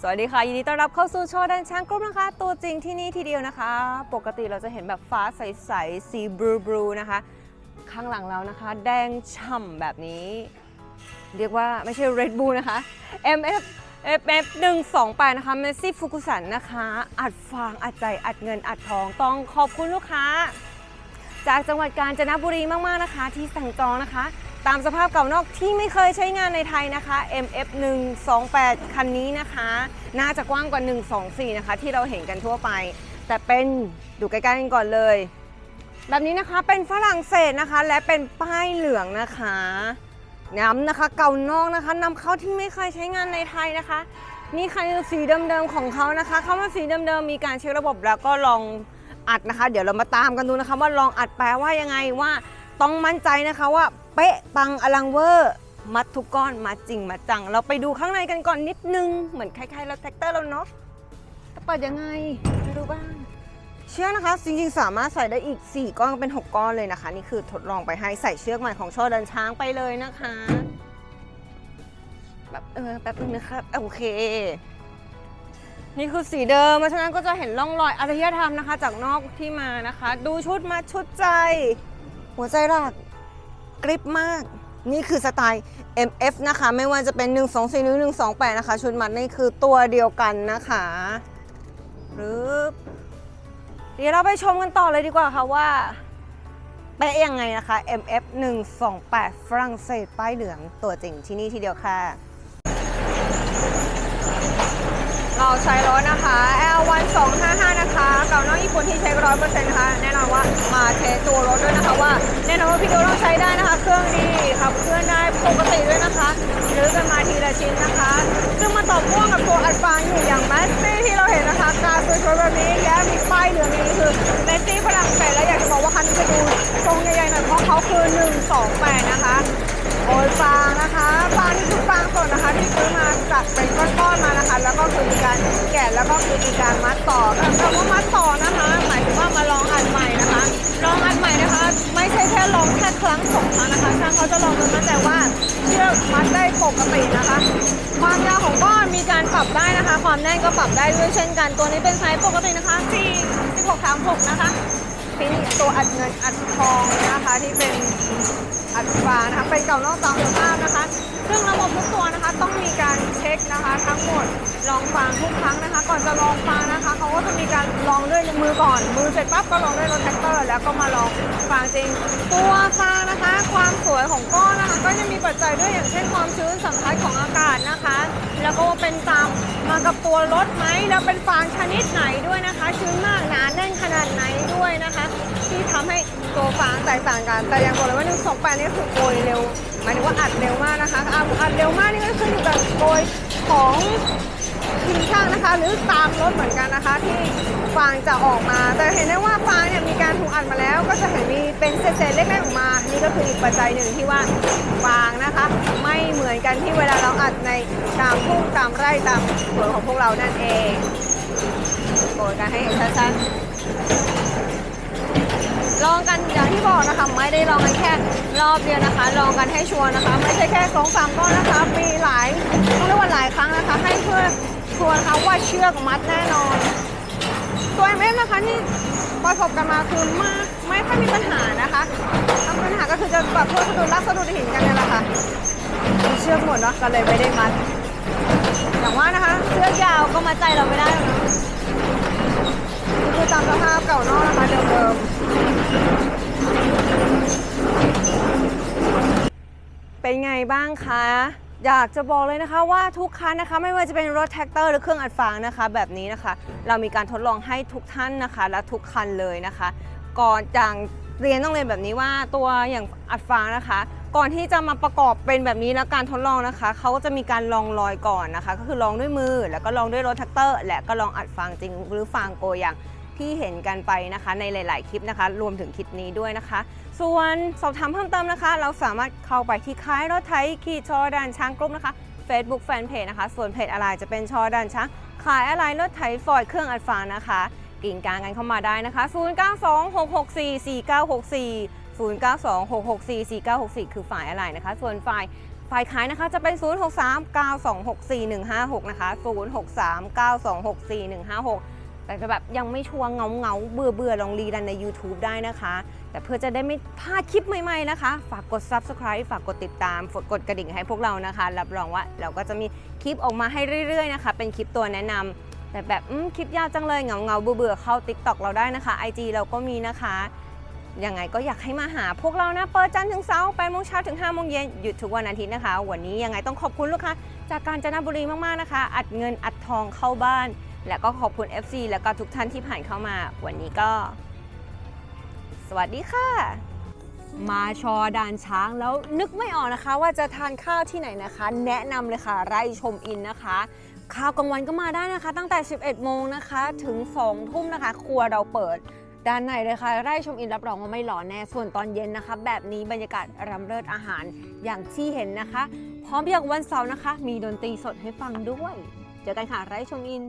สวัสดีค่ะ ยินดีต้อนรับเข้าสู่โชว์ดันช้างกรุ๊ปนะคะ ตัวจริงที่นี่ทีเดียวนะคะ ปกติเราจะเห็นแบบฟ้าใสๆสีบลูบลูนะคะ ข้างหลังเรานะคะ แดงฉ่ำแบบนี้ เรียกว่าไม่ใช่ Red Bull นะคะ MF FF 128นะคะเมสซี่ฟุกุสันนะคะ อัดฟางอัดใจอัดเงินอัดทองต้องขอบคุณลูกค้า จากจังหวัดกาญจนบุรีมากๆนะคะ ที่สั่งจองนะคะ ตามสภาพเก่านอกที่ไม่เคยใช้งานในไทยนะคะ MF 128คันนี้นะคะ น่าจะกว้างกว่า 124 นะคะ ที่เราเห็นกันทั่วไป แต่เป็นดูใกล้ๆกันก่อนเลย แบบนี้นะคะเป็นฝรั่งเศสนะคะ และเป็นป้ายเหลืองนะคะย้ำนะคะเก่านอกนะคะนำเข้าที่ไม่เคยใช้งานในไทยนะคะ นี่ค่ะคือสีเดิมๆของเขานะคะคำว่าสีเดิมๆมีการเช็คระบบแล้วก็ลองอัดนะคะ เดี๋ยวเรามาตามกันดูนะคะ ว่าลองอัดแปลว่ายังไงว่าต้องมั่นใจนะคะว่า เป๊ะปังอลังเวอร์มัดทุกก้อนมัดจริงมัดจัง เราไปดูข้างในกันก่อนนิดนึง เหมือนคล้ายๆรถแท็กเตอร์เราเนาะจะเปิดยังไงไปดูบ้าง เชือกนะคะ จริงๆ สามารถใส่ได้อีก 4 ก้อนเป็น 6 ก้อนเลยนะคะ นี่คือทดลองไปให้ใส่เชือกใหม่ของช่อเดินช้างไปเลยนะคะแบบเออแป๊บนึงนะครับโอเค นี่คือสีเดิมเพราะฉะนั้นก็จะเห็นร่องรอยอารยธรรมนะคะ จากนอกที่มานะคะ ดูชุดมาชุดใจ หัวใจรัก กริปมาก นี่คือสไตล์ MF นะคะ ไม่ว่าจะเป็น 1 2 4หรือ1 2 8 นะคะ ชุดมัดนี่คือตัวเดียวกันนะคะหรือเดี๋ยวเราไปชมกันต่อเลยดีกว่าค่ะว่าเป๊ะยังไงนะคะ MF 128 ฝรั่งเศสป้ายเหลืองตัวจริงที่นี่ทีเดียวค่ะ เราใช้รถนะคะ L1255 นะคะเก่าน้อกญี่ปุ่นที่ใช้ร้อยเปอร์เซ็นต์นะคะแน่นอนว่ามาเทสตัวรถด้วยนะคะว่าแน่นอนว่าพี่ดูต้องใช้ได้นะคะ เครื่องดีขับเคลื่อนได้ปกติด้วยนะคะหรือกันมาทีละชิ้นนะคะ ซึ่งมาตอบพ่วงกับตัวอัดฟางอยู่อย่างแมสซี่ที่เราเห็นนะคะการสวยๆแบบนี้และมีป้ายเหลืองนี้คือแมสซี่ฝรั่งเศสและอยากจะบอกว่าคันจะดูทรงใหญ่ๆหน่อยเพราะเขาคือ 128 นะคะโอ้ยฟางนะคะฟางนี่คือฟางสดนะคะที่ซื้อมาจากเป็น มีการแกะแล้วก็คือมีการมัดต่อคำว่ามัดต่อนะคะ หมายถึงว่ามาลองอัดใหม่นะคะ ลองอัดใหม่นะคะ ไม่ใช่แค่ลองแค่ครั้งสองครั้งนะคะช่างเขาจะลองจนมั่นใจว่าเชือกมัดได้ปกตินะคะ ความยาวของก้อนมีการปรับได้นะคะ ความแน่นก็ปรับได้ด้วยเช่นกัน ตัวนี้เป็นไซส์ปกตินะคะ4 16 36นะคะเป็นตัวอัดเงินอัดทองนะคะที่เป็น อัดฟ้านะคะเป็นเก่านอกตามสภาพนะคะ ซึ่งระบบทุกตัวนะคะต้องมีการเช็คนะคะ ทั้งหมดลองฟังทุกครั้งนะคะ ก่อนจะลองฟังนะคะเขาก็จะมีการลองด้วยมือก่อน มือเสร็จปั๊บก็ลองด้วยรถแท็กเตอร์ แล้วก็มาลองฟังจริง ตัวฟังนะคะ ความสวยของก้อนนะคะ ก็จะมีปัจจัยด้วยอย่างเช่นความชื้นสัมผัสของอากาศนะคะ แล้วก็เป็นตามมากับตัวรถไหมแล้วเป็นฟางชนิดไหนด้วยนะคะ ชื้นมากหนาแน่นขนาดไหนด้วยนะคะ ที่ทำให้ตัวฟางแตกต่างกัน แต่อย่างบอกเลยว่า1 2 8นี่คือโกยเร็วหมายถึงว่าอัดเร็วมากนะคะอัดอัดเร็วมากนี่ก็ขึ้นอยู่กับโกยของทีมช่างนะคะ หรือตามรถเหมือนกันนะคะ ที่ฟางจะออกมา แต่เห็นได้ว่าฟางเนี่ยมีการถูกอัดมาแล้ว ก็จะเห็นมีเป็นเศษๆเล็กๆออกมา นี่ก็คืออีกปัจจัยหนึ่งที่ว่าฟางนะคะ ไม่เหมือนกันที่เวลาเราอัดในตามทุ่งตามไร่ตามสวนของพวกเรานั่นเองโกยกันให้เห็นชัดๆ องกันอย่างที่บอกนะคะ ไม่ได้ลองกันแค่รอบเดียวนะคะ ลองกันให้ชัวร์นะคะ ไม่ใช่แค่สองสามก้อนนะคะ มีหลายต้องเรียกว่าหลายครั้งนะคะ ให้เพื่อชัวร์นะคะว่าเชือกมัดแน่นอนตัวเอ็มนะคะที่ประสบกันมาคือมากไม่ค่อยมีปัญหานะคะทำปัญหาก็คือจะแบบพวกสะดุดรักสะดุดหินกันเนี่ยแหละค่ะมีเชือกหมดเนาะก็เลยไม่ได้มัดอย่างว่านะคะเชือกยาวก็มัดใจเราไม่ได้หรอกเนะ คือตามสภาพเก่านอกนะคะเดิมๆเป็นไงบ้างคะ อยากจะบอกเลยนะคะว่าทุกคันนะคะไม่ว่าจะเป็นรถแท็กเตอร์หรือเครื่องอัดฟางนะคะ แบบนี้นะคะ เรามีการทดลองให้ทุกท่านนะคะ และทุกคันเลยนะคะ ก่อนจากเรียนต้องเรียนแบบนี้ว่าตัวอย่างอัดฟางนะคะ ก่อนที่จะมาประกอบเป็นแบบนี้แล้วการทดลองนะคะเขาก็จะมีการลองรอยก่อนนะคะ ก็คือลองด้วยมือแล้วก็ลองด้วยรถแท็กเตอร์ และก็ลองอัดฟางจริงหรือฟางโกยอย่าง ที่เห็นกันไปนะคะในหลาย ๆ คลิปนะคะ รวมถึงคลิปนี้ด้วยนะคะ ส่วนสอบถามเพิ่มเติมนะคะ เราสามารถเข้าไปที่ค่ายรถไถขี่ชอดันช้างกรุ๊ปนะคะ Facebook Fanpage นะคะ ส่วนเพจอะไรจะเป็นชอดันช้างขายอะไรรถไถฟอร์ดเครื่องอัดฟางนะคะกิ่งกลางกันเข้ามาได้นะคะ 0926644964 0926644964 คือฝ่ายอะไรนะคะ ส่วนฝ่ายฝ่ายขายนะคะจะเป็น 0639264156 นะคะ 0639264156 แต่แบบยังไม่ชัวร์เงาเงาเบื่อเบื่อลองรีดันใน YouTube ได้นะคะ แต่เพื่อจะได้ไม่พลาดคลิปใหม่ๆนะคะ ฝากกด Subscribe ฝากกดติดตามฝากกดกระดิ่งให้พวกเรานะคะ รับรองว่าเราก็จะมีคลิปออกมาให้เรื่อยๆนะคะ เป็นคลิปตัวแนะนำแต่แบบคลิปยาวจังเลยเงาเงาเบื่อเบื่อเข้า TikTok เราได้นะคะ IG เราก็มีนะคะยังไงก็อยากให้มาหาพวกเรานะ เปิดจันทร์ถึงเสาร์8โมงเช้าถึง5โมงเย็นหยุดทุกวันอาทิตย์นะคะ วันนี้ยังไงต้องขอบคุณลูกค้าจากกาญจนบุรีมากๆนะคะ อัดเงินอัดทองเข้าบ้าน และก็ขอบคุณ FC แล้วก็ทุกท่านที่ผ่านเข้ามา วันนี้ก็ สวัสดีค่ะ มาชอดานช้างแล้วนึกไม่ออกนะคะ ว่าจะทานข้าวที่ไหนนะคะ แนะนำเลยค่ะ ไร่ชมอินนะคะข้าวกลางวันก็มาได้นะคะ ตั้งแต่ 11 โมงนะคะ ถึง 2 ทุ่มนะคะ ครัวเราเปิดด้านในเลยค่ะ ไร่ชมอินรับรองว่าไม่หลอนแน่ ส่วนตอนเย็นนะคะ แบบนี้บรรยากาศรำเลิศอาหารอย่างที่เห็นนะคะ พร้อมอย่างวันเสาร์นะคะ มีดนตรีสดให้ฟังด้วย เจอกันค่ะไร่ชมอิน